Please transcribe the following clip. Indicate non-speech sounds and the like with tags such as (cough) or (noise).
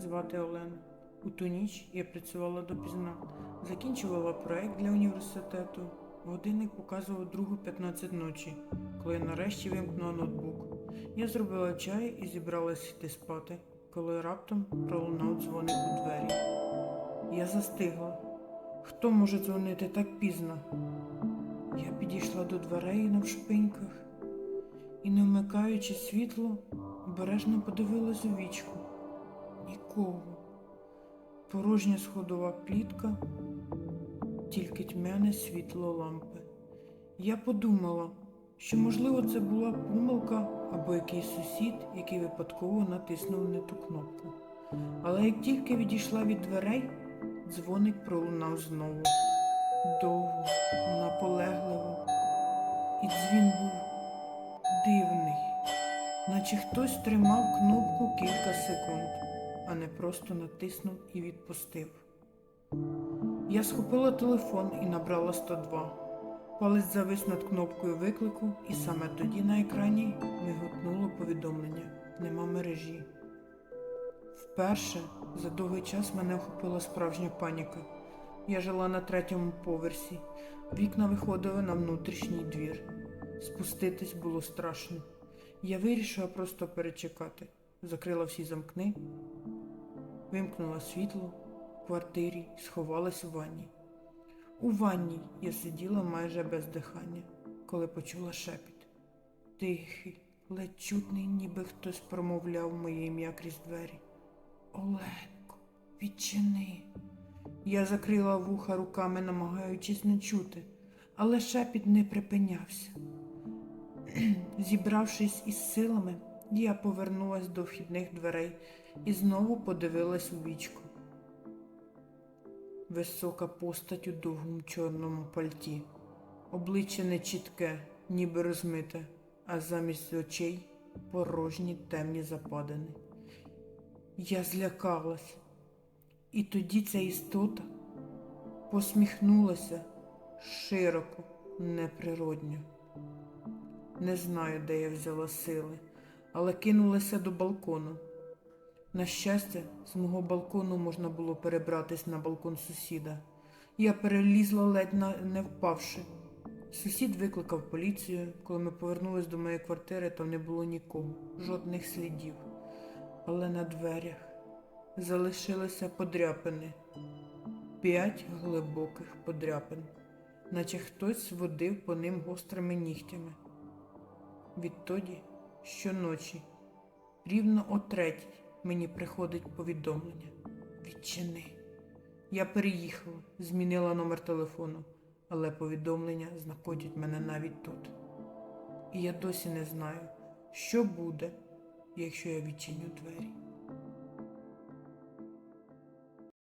звати Олена. У ту ніч я працювала допізна, закінчувала проект для університету. Годинник показував другу 15 ночі, коли я нарешті вимкнула ноутбук. Я зробила чай і зібралась йти спати, коли раптом пролунав дзвоник у двері. Я застигла. Хто може дзвонити так пізно? Я підійшла до дверей навшпиньках і, не вмикаючи світло, обережно подивилась у вічку. Нікого. Порожня сходова клітка, тільки тьмяне світло лампи. Я подумала, що, можливо, це була помилка або якийсь сусід, який випадково натиснув не ту кнопку. Але як тільки відійшла від дверей, дзвоник пролунав знову. Довго, наполегливо. І дзвін був дивний, наче хтось тримав кнопку кілька секунд, а не просто натиснув і відпустив. Я схопила телефон і набрала 102. Палець завис над кнопкою виклику, і саме тоді на екрані миготнуло повідомлення Нема мережі. Вперше за довгий час мене охопила справжня паніка. Я жила на третьому поверсі. Вікна виходили на внутрішній двір. Спуститись було страшно. Я вирішила просто перечекати. Закрила всі замкни, вимкнула світло в квартирі сховалась у ванні. У ванні я сиділа майже без дихання, коли почула шепіт. Тихий, ледь чутний, ніби хтось промовляв моє ім'я крізь двері. Оленко, відчини. Я закрила вуха руками, намагаючись не чути, але шепіт не припинявся. (clears throat) Зібравшись із силами, я повернулась до вхідних дверей і знову подивилась у вічку. Висока постать у довгому чорному пальті, обличчя нечітке, ніби розмите, а замість очей порожні темні западини. Я злякалась, і тоді ця істота посміхнулася широко, неприродньо. Не знаю, де я взяла сили, але кинулася до балкону. На щастя, з мого балкону можна було перебратись на балкон сусіда. Я перелізла ледь не впавши. Сусід викликав поліцію. Коли ми повернулись до моєї квартири, там не було нікого, жодних слідів. Але на дверях залишилися подряпини. П'ять глибоких подряпин, наче хтось водив по ним гострими нігтями. Відтоді, щоночі, рівно о третій, мені приходить повідомлення. Відчини. Я переїхала, змінила номер телефону, але повідомлення знаходять мене навіть тут. І я досі не знаю, що буде, якщо я відчиню двері.